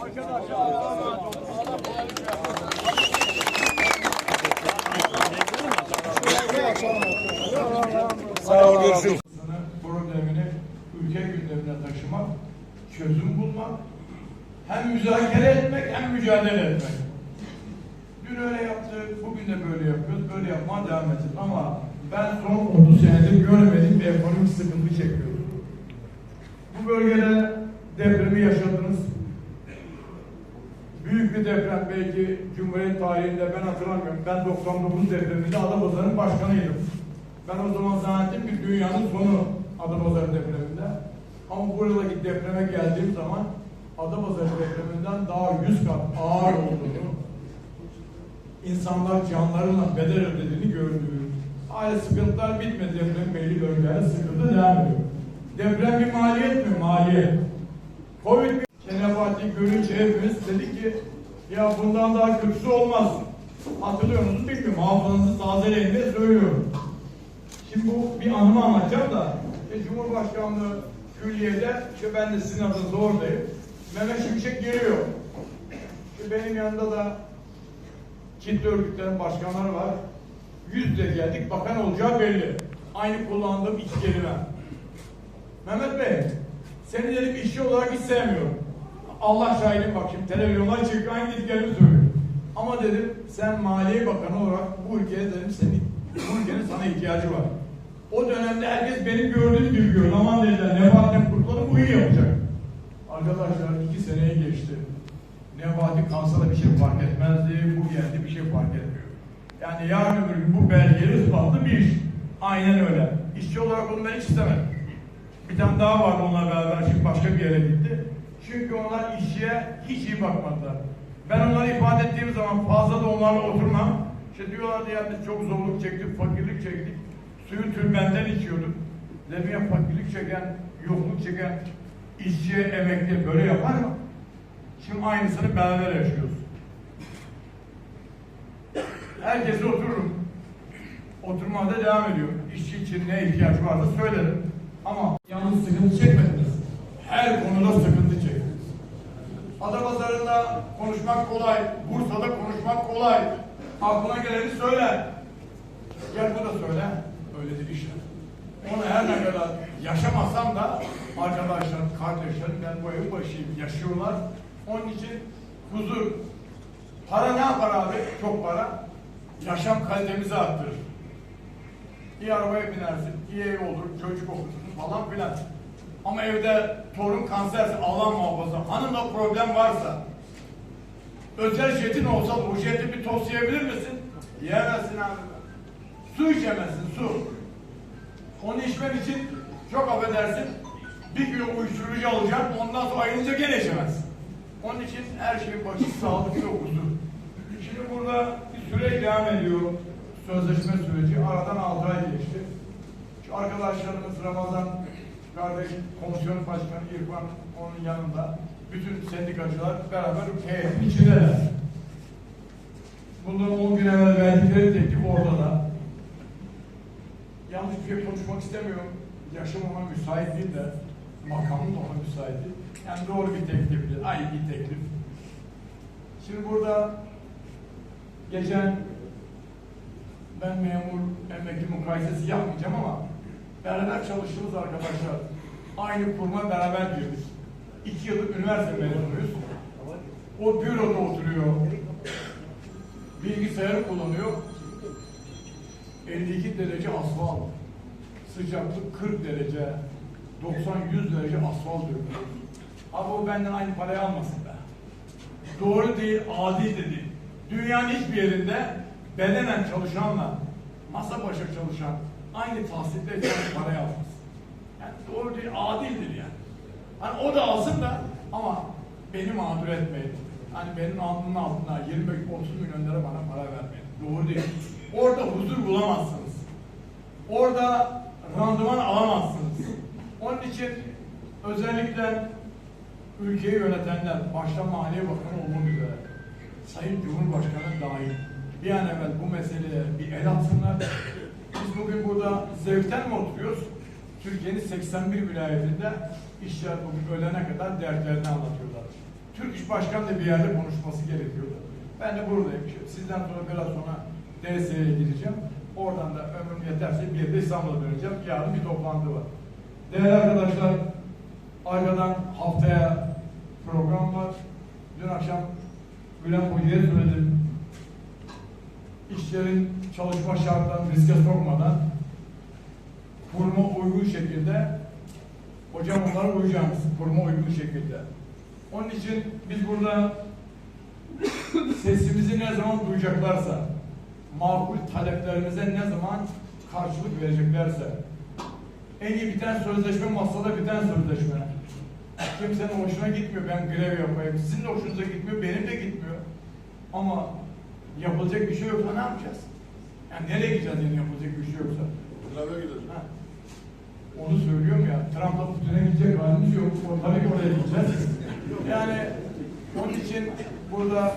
Sağ ol görüşürüz. problemini ülke gündemine taşımak, çözüm bulmak, hem müzakere etmek hem mücadele etmek. Dün öyle yaptık, bugün de böyle yapıyoruz, böyle yapmaya devam edeceğiz. Ama ben son 30 senedir görmediğim bir ekonomik sıkıntı çekiyorum. Bu bölgede depremi yaşadınız. Büyük bir deprem belki Cumhuriyet tarihinde ben hatırlamıyorum. Ben 99 depreminde Adapazarı'nın başkanıydım. Ben o zaman zannettim ki dünyanın sonu Adapazarı depreminde. Ama buradaki depreme geldiğim zaman Adapazarı depreminden daha 100 kat ağır olduğunu, insanlar canlarıyla bedel ödediğini gördüm. Hala sıkıntılar bitmedi. Deprem belli bölgelerde sıkıntı devam ediyor. Deprem bir maliyet mi? Maliyet. Covid ya bundan daha kötüsü olmaz. Hatırlıyor musunuz bilmiyorum. Hafızanızı tazeleyin diye söylüyorum. Şimdi bu bir anımı anlatacağım da işte Cumhurbaşkanlığı Külliye'de işte ben de sizin adınızda oradayım. Mehmet Şimşek geliyor. Şimdi benim yanında da kitle örgütlerin başkanları var. Yüzle geldik bakan olacağı belli. Aynı kullandığım iki kelime. Mehmet Bey, seni dedim işçi olarak hiç sevmiyorum. Allah şahidim bak şimdi televizyonlar çıkıyor aynı dediklerimi söylüyor. Ama dedim sen Maliye Bakanı olarak bu ülkeye dedim senin, bu ülkenin sana ihtiyacı var. O dönemde herkes benim gördüğüm gibi görüyor. Aman dediler Nebahat'ın kurtlanı bu iyi yapacak. Arkadaşlar iki seneyi geçti. Nebati kalsa bir şey fark etmezdi. Bu geldi bir şey fark etmiyor. Yani yarın öbür gün bu belgeleri ispatlı bir iş. Aynen öyle. İşçi olarak onu ben hiç istemedim. Bir tane daha vardı onunla beraber şimdi başka bir yere gitti. Çünkü onlar işçiye hiç iyi bakmadılar. Ben onları ifade ettiğim zaman fazla da onlarla oturmam. İşte diyorlardı ya biz çok zorluk çektik, fakirlik çektik. Suyu tülbenden içiyorduk. Dedim ya fakirlik çeken, yokluk çeken işçiye, emekliye böyle yapar mı? Şimdi aynısını beraber yaşıyoruz. Herkese otururum. Oturmada devam ediyor. İşçi için ne ihtiyaç varsa söylerim. Ama yalnız sıkıntı çekmediniz. Her konuda sıkıntı. Adapazarı'nda konuşmak kolay, Bursa'da konuşmak kolay. Aklına geleni söyle. Gel bu da söyle. Öyledir işler. Onu her ne kadar yaşamasam da arkadaşlarım, kardeşlerim ben bu evin başıyım. Yaşıyorlar. Onun için huzur. Para ne yapar abi? Çok para. Yaşam kalitemizi arttırır. İyi arabaya binersin, iyi ev olur, çocuk okursun falan filan. Ama evde torun kanserse Allah muhafaza, hanımda problem varsa, özel jetin olsa da o jeti bir tost yiyebilir misin? Yiyemezsin abi. Su içemezsin, su. Onu içmen için çok affedersin, bir kilo uyuşturucu alacaksın, ondan sonra ayılınca gene içemezsin. Onun için her şeyin başı sağlık ve huzur. Şimdi burada bir süre devam ediyor sözleşme süreci. Aradan 6 ay geçti. Şu arkadaşlarımız Ramazan kardeş komisyon başkanı İrfan onun yanında. Bütün sendikacılar beraber heyetin içindeler. Bundan 10 gün evvel verdikleri teklif orada. Yanlış bir şey konuşmak istemiyorum. Yaşım ona müsait değil de makamım da ona müsait değil. Yani doğru bir teklifti. Aynı bir teklif. Şimdi burada geçen ben memur emekli mukayesesi yapmayacağım ama beraber çalıştığımız arkadaşlar aynı kuruma beraber girdik. İki yıllık üniversite mezunuyuz. O büroda oturuyor. Bilgisayarı kullanıyor. 52 derece asfalt. Sıcaklık 40 derece. 90-100 derece asfalt döküyor. Abi o benden aynı parayı almasın be. Doğru değil, adil de değil. Dünyanın hiçbir yerinde bedenen çalışanla masa başa çalışan aynı tahsilde aynı parayı almaz. Yani doğru değil, adildir yani. Hani o da alsın da ama beni mağdur etmeyin. Hani benim alnımın altına 20-30 milyon lira bana para vermeyin. Doğru değil. Orada huzur bulamazsınız. Orada randıman alamazsınız. Onun için özellikle ülkeyi yönetenler, başta Maliye Bakanı olmak üzere, Sayın Cumhurbaşkanı dahil bir an evvel bu meseleye bir el atsınlar. Biz bugün burada zevkten mi oturuyoruz? Türkiye'nin 81 vilayetinde işçiler bugün ölene kadar dertlerini anlatıyorlar. Türk İş Başkanı da bir yerde konuşması gerekiyordu. Ben de buradayım. Sizden sonra biraz sonra DSE'ye gideceğim. Oradan da ömrüm yeterse bir de İstanbul'a döneceğim. Yarın bir toplantı var. Değerli arkadaşlar, arkadan haftaya program var. Dün akşam Bülent Hoca'ya söyledim. İşlerin çalışma şartlarını riske sokmadan kuruma uygun şekilde hocam onlara uyacağız. Kuruma uygun şekilde. Onun için biz burada sesimizi ne zaman duyacaklarsa, makul taleplerimize ne zaman karşılık vereceklerse, en iyi biten sözleşme masada biten sözleşme. Kimsenin hoşuna gitmiyor ben grev yapayım. Sizin de hoşunuza gitmiyor, benim de gitmiyor. Ama yapılacak bir şey yoksa ne yapacağız? Yani nereye gideceğiz yani yapılacak bir şey yoksa? Trave gidelim. Ha. Onu söylüyorum ya, Trump'la Putin'e gidecek halimiz yok. O, tabii ki oraya gideceğiz. Yani onun için burada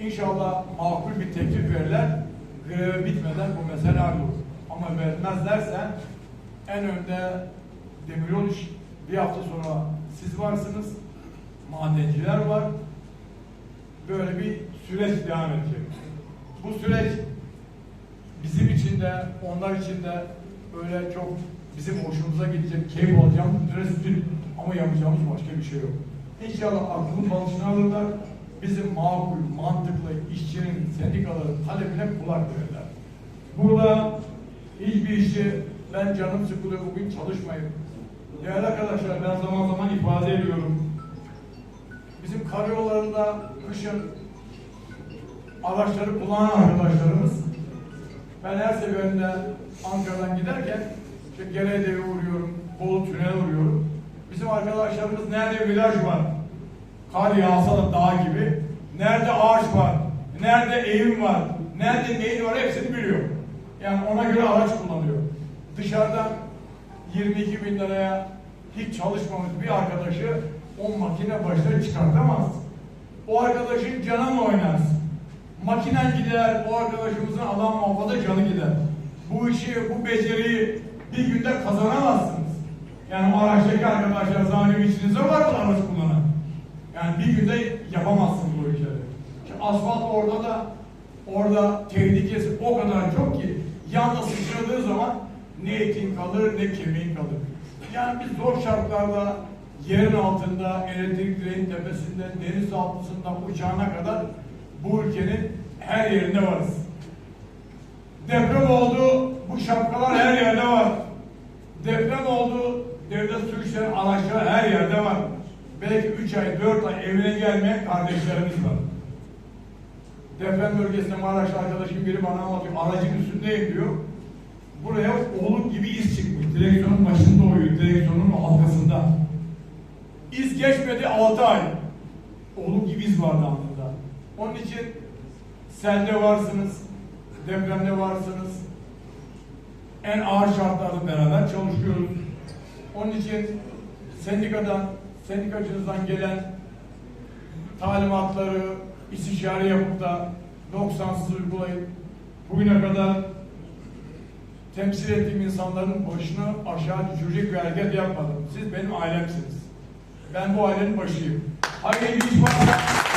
inşallah makul bir teklif verirler. Greve bitmeden bu mesele hallolur. Ama vermezlerse en önde demiryol iş bir hafta sonra siz varsınız. Madenciler var. Böyle bir süreç devam edecek. Bu süreç bizim için de onlar için de öyle çok bizim hoşumuza gidecek, keyif alacağımız bir süreç değil. Ama yapacağımız başka bir şey yok. İnşallah aklımın balışını alırlar. Bizim makul, mantıklı işçinin, sendikaların talebine kulak verirler. Burada hiçbir işi ben canım sıkılıyor bugün çalışmayayım. Değerli arkadaşlar ben zaman zaman ifade ediyorum. Bizim karayollarında kışın araçları kullanan arkadaşlarımız ben her seferinde Ankara'dan giderken işte Gerede'ye uğruyorum, Bolu Tünel'e uğruyorum. Bizim arkadaşlarımız nerede viraj var, kar yağsa da dağ gibi, nerede ağaç var, nerede evim var, nerede neyin var hepsini biliyor. Yani ona göre araç kullanıyor. Dışarıdan 22 bin liraya hiç çalışmamış bir arkadaşı o makine başına çıkartamaz. O arkadaşın canı mı oynarsın? Makinen gider, o arkadaşımızın alan muhafaza canı gider. Bu işi, bu beceriyi bir günde kazanamazsınız. Yani o arkadaşlar zannediyor içinizde var mı araç kullanan? Yani bir günde yapamazsınız bu işleri. Şimdi asfalt orada da orada tehlikesi o kadar çok ki yanda sıçradığı zaman ne etin kalır ne kemiğin kalır. Yani biz zor şartlarda yerin altında, elektrik direğin tepesinde, deniz altısında, uçağına kadar bu ülkenin her yerinde varız. Deprem oldu, bu şapkalar her yerde var. Deprem oldu, devlet su işleri araçları her yerde var. Belki üç ay, dört ay evine gelmeyen kardeşlerimiz var. Deprem bölgesinde Maraşlı arkadaşım biri bana anlatıyor. Aracın üstündeyim diyor. Buraya oluk gibi iz çıkmış. Direksiyonun başında uyuyor. Direksiyonun halkasında. İz geçmedi 6 ay. Oluk gibi iz vardı altında. Onun için selde varsınız, depremde varsınız. En ağır şartlarda beraber çalışıyoruz. Onun için sendikadan, sendikacınızdan gelen talimatları istişare yapıp da noksansız uygulayıp bugüne kadar temsil ettiğim insanların başını aşağı düşürecek bir hareket yapmadım. Siz benim ailemsiniz. Ben bu ailenin başıyım. Hayır bir iş varsa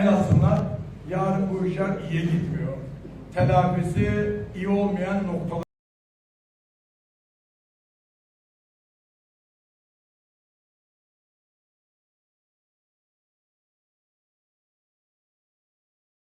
el atsınlar. Yarın bu işler iyiye gitmiyor. Telafisi iyi olmayan noktalar